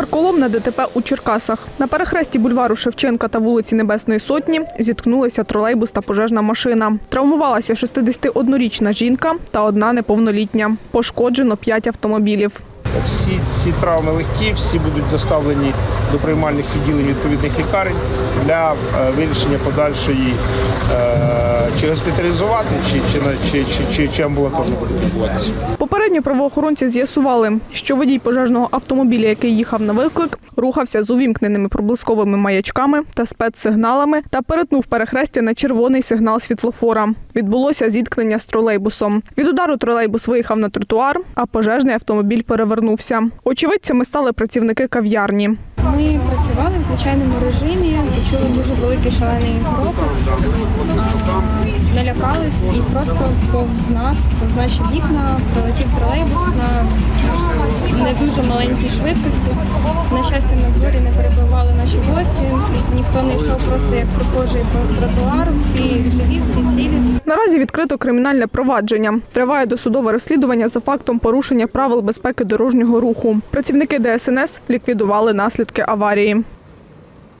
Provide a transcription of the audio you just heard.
Карколомне ДТП у Черкасах. На перехресті бульвару Шевченка та вулиці Небесної Сотні зіткнулися тролейбус та пожежна машина. Травмувалася 61-річна жінка та одна неповнолітня. Пошкоджено 5 автомобілів. Всі ці травми легкі, всі будуть доставлені до приймальних відділень відповідних лікарень для е, вирішення подальшої е, чи госпіталізувати, чи, чи, на- чи, чи, чи, чи амбулаторно відбуватися. Попередньо правоохоронці з'ясували, що водій пожежного автомобіля, який їхав на виклик, рухався з увімкненими проблисковими маячками та спецсигналами та перетнув перехрестя на червоний сигнал світлофора. Відбулося зіткнення з тролейбусом. Від удару тролейбус виїхав на тротуар, а пожежний автомобіль перевернувся. Очевидцями стали працівники кав'ярні. Ми працювали звичайному режимі, почули дуже великий шалений грохот, налякались і просто повз нас, повз наші вікна, прилетів тролейбус на не дуже маленькій швидкості. На щастя, на дворі не перебивали наші гості, ніхто не йшов просто як прохожий по тротуару, всі живі, всі цілі. Наразі відкрито кримінальне провадження. Триває досудове розслідування за фактом порушення правил безпеки дорожнього руху. Працівники ДСНС ліквідували наслідки аварії.